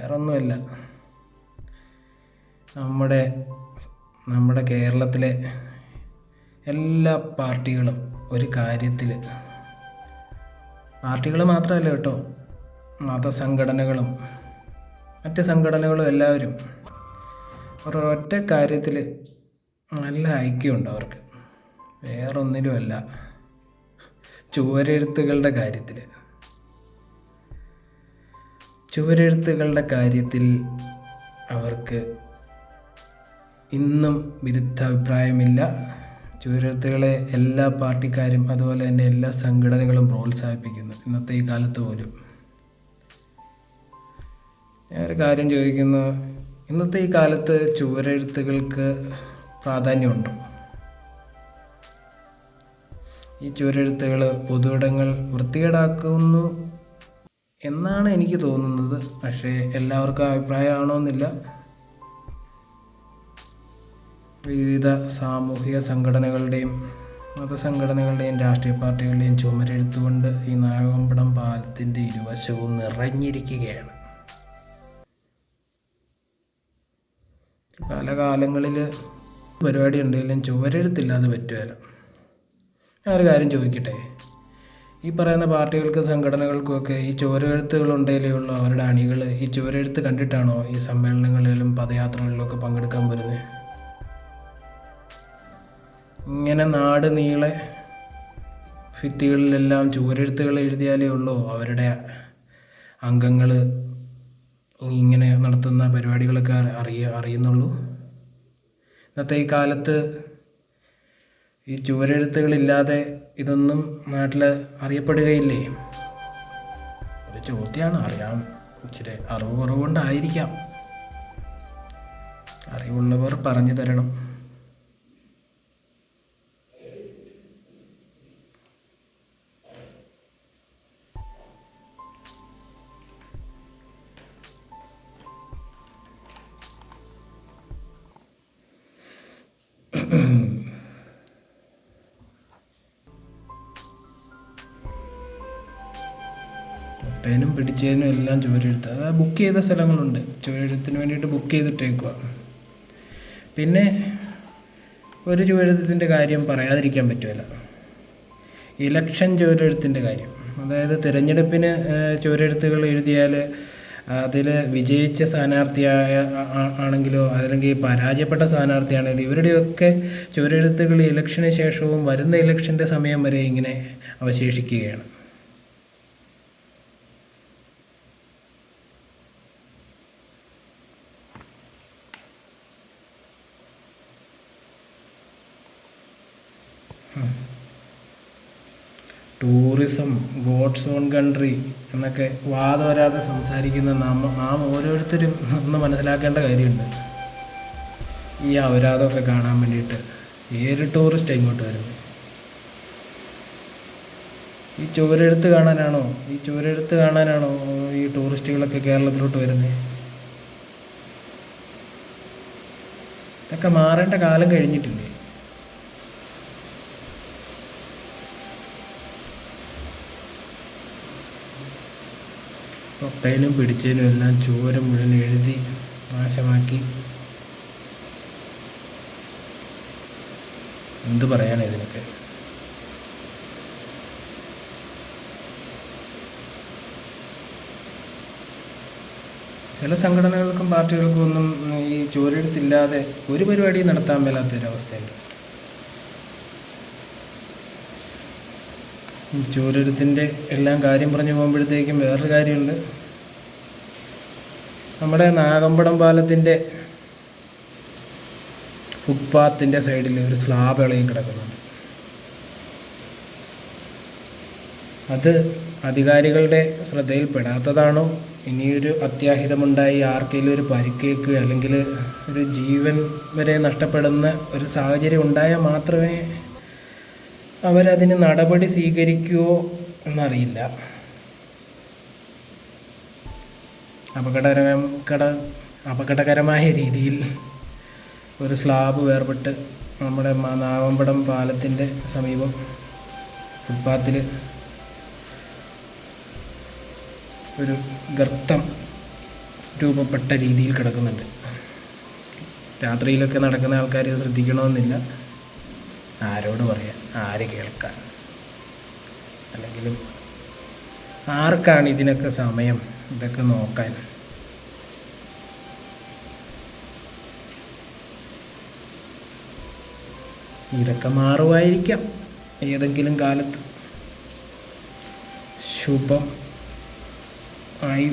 വേറൊന്നുമല്ല. നമ്മുടെ നമ്മുടെ കേരളത്തിലെ എല്ലാ പാർട്ടികളും ഒരു കാര്യത്തിൽ പാർട്ടികൾ മാത്രമല്ല കേട്ടോ മതസംഘടനകളും മറ്റ് സംഘടനകളും എല്ലാവരും ഒരൊറ്റ കാര്യത്തിൽ നല്ല ഐക്യമുണ്ട് അവർക്ക്. വേറൊന്നിലുമല്ല. ചുവരെഴുത്തുകളുടെ കാര്യത്തിൽ ചുവരെഴുത്തുകളുടെ കാര്യത്തിൽ അവർക്ക് ഇന്നും വിരുദ്ധാഭിപ്രായമില്ല. ചുവരെഴുത്തുകളെ എല്ലാ പാർട്ടിക്കാരും അതുപോലെ തന്നെ എല്ലാ സംഘടനകളും പ്രോത്സാഹിപ്പിക്കുന്നു. ഇന്നത്തെ ഈ കാലത്ത് പോലും. ഞാനൊരു കാര്യം ചോദിക്കുന്നു. ഇന്നത്തെ ഈ കാലത്ത് ചുവരെഴുത്തുകൾക്ക് പ്രാധാന്യമുണ്ടോ? ഈ ചുവരെഴുത്തുകൾ പൊതുവിടങ്ങൾ വൃത്തികേടാക്കുന്നു എന്നാണ് എനിക്ക് തോന്നുന്നത്. പക്ഷേ എല്ലാവർക്കും അഭിപ്രായമാണോന്നില്ല. വിവിധ സാമൂഹിക സംഘടനകളുടെയും മതസംഘടനകളുടെയും രാഷ്ട്രീയ പാർട്ടികളുടെയും ചുമരെഴുത്തുകൊണ്ട് ഈ നാഗമ്പടം പാലത്തിന്റെ ഇരുവശവും നിറഞ്ഞിരിക്കുകയാണ്. പല കാലങ്ങളിൽ പരിപാടി ഉണ്ടെങ്കിലും ചുവരെഴുത്തില്ലാതെ പറ്റുമല്ലോ ഞാൻ ഒരു കാര്യം ചോദിക്കട്ടെ? ഈ പറയുന്ന പാർട്ടികൾക്കും സംഘടനകൾക്കും ഒക്കെ ഈ ചുവരെഴുത്തുകളുണ്ടെങ്കിലുള്ള അവരുടെ അണികൾ ഈ ചുവരെഴുത്ത് കണ്ടിട്ടാണോ ഈ സമ്മേളനങ്ങളിലും പദയാത്രകളിലും ഒക്കെ പങ്കെടുക്കാൻ വരുന്നത് ഇങ്ങനെ നാട് നീളെ ഭിത്തികളിലെല്ലാം ചുവരെഴുത്തുകൾ എഴുതിയാലേ ഉള്ളൂ അവരുടെ അംഗങ്ങൾ ഇങ്ങനെ നടത്തുന്ന പരിപാടികളൊക്കെ അറിയ അറിയുന്നുള്ളൂ. ഇന്നത്തെ ഈ കാലത്ത് ഈ ചുവരെഴുത്തുകളില്ലാതെ ഇതൊന്നും നാട്ടിൽ അറിയപ്പെടുകയില്ലേ? ഒരു ചോദ്യമാണ് അറിയാം. ഇച്ചിരി അറിവ് കുറവുകൊണ്ടായിരിക്കാം. അറിവുള്ളവർ പറഞ്ഞു തരണം. മുട്ടേനും പിടിച്ചതിനും എല്ലാം ചുവരെഴുത്ത്. അത് ബുക്ക് ചെയ്ത സ്ഥലങ്ങളുണ്ട്. ചുവരെഴുത്തിന് വേണ്ടിയിട്ട് ബുക്ക് ചെയ്തിട്ടേക്കുക പിന്നെ ഒരു ചുവരെഴുത്തിന്റെ കാര്യം പറയാതിരിക്കാൻ പറ്റുമല്ല ഇലക്ഷൻ ചുവരെഴുത്തിന്റെ കാര്യം. അതായത് തിരഞ്ഞെടുപ്പിന് ചുവരെഴുത്തുകൾ എഴുതിയാൽ അതിൽ വിജയിച്ച സ്ഥാനാർത്ഥിയായ ആണെങ്കിലോ അല്ലെങ്കിൽ പരാജയപ്പെട്ട സ്ഥാനാർത്ഥിയാണെങ്കിലും ഇവരുടെയൊക്കെ ചുവരെഴുത്തുകൾ ഇലക്ഷന് ശേഷവും വരുന്ന ഇലക്ഷന്റെ സമയം വരെ ഇങ്ങനെ അവശേഷിക്കുകയാണ്. ടൂറിസം ഗോഡ്സ് ഓൺ കൺട്രി എന്നൊക്കെ വാദം വരാതെ സംസാരിക്കുന്ന നാം നാം ഓരോരുത്തരും ഒന്ന് മനസ്സിലാക്കേണ്ട കാര്യമുണ്ട്. ഈ അപരാധമൊക്കെ കാണാൻ വേണ്ടിയിട്ട് ഏത് ടൂറിസ്റ്റ് ഇങ്ങോട്ട് വരുന്നത് ഈ ചുവരെടുത്ത് കാണാനാണോ? ഈ ചുവരെടുത്ത് കാണാനാണോ ഈ ടൂറിസ്റ്റുകളൊക്കെ കേരളത്തിലോട്ട് വരുന്നത് ഇതൊക്കെ മാറേണ്ട കാലം കഴിഞ്ഞിട്ടില്ലേ? തൊട്ടയിലും പിടിച്ചതിനും എല്ലാം ചോര മുഴുവൻ എഴുതി നാശമാക്കി. എന്ത് പറയാനാണ് ഇതിനൊക്കെ? ചില സംഘടനകൾക്കും പാർട്ടികൾക്കും ഒന്നും ഈ ചോരെടുത്തില്ലാതെ ഒരു പരിപാടിയും നടത്താൻ മേലാത്തൊരവസ്ഥയുണ്ട്. ഈ ചുവരെഴുത്തിന്റെ എല്ലാം കാര്യം പറഞ്ഞു പോകുമ്പോഴത്തേക്കും വേറൊരു കാര്യമുണ്ട്. നമ്മുടെ നാഗമ്പടം പാലത്തിന്റെ ഫുട്പാത്തിന്റെ സൈഡിൽ ഒരു സ്ലാബ് ഇളകി കിടക്കുന്നുണ്ട്. അത് അധികാരികളുടെ ശ്രദ്ധയിൽപ്പെടാത്തതാണോ? ഇനിയൊരു അത്യാഹിതമുണ്ടായി ആർക്കെങ്കിലും ഒരു പരിക്കേക്ക് അല്ലെങ്കിൽ ഒരു ജീവൻ വരെ നഷ്ടപ്പെടുന്ന ഒരു സാഹചര്യം ഉണ്ടായാൽ മാത്രമേ അവരതിന് നടപടി സ്വീകരിക്കുമോ എന്നറിയില്ല. അപകടകരം കട അപകടകരമായ രീതിയിൽ ഒരു സ്ലാബ് വേർപെട്ട് നമ്മുടെ നാവമ്പടം പാലത്തിന്റെ സമീപം ഫുട്പാത്തിൽ ഒരു ഗർത്തം രൂപപ്പെട്ട രീതിയിൽ കിടക്കുന്നുണ്ട്. രാത്രിയിലൊക്കെ നടക്കുന്ന ആൾക്കാർ ശ്രദ്ധിക്കണമെന്നില്ല. ആരോട് പറയാൻ ആര് കേൾക്കാൻ? അല്ലെങ്കിലും ആർക്കാണ് ഇതിനൊക്കെ സമയം ഇതൊക്കെ നോക്കാൻ? ഇതൊക്കെ മാറുമായിരിക്കാം ഏതെങ്കിലും കാലത്ത്. ശുഭം ആയി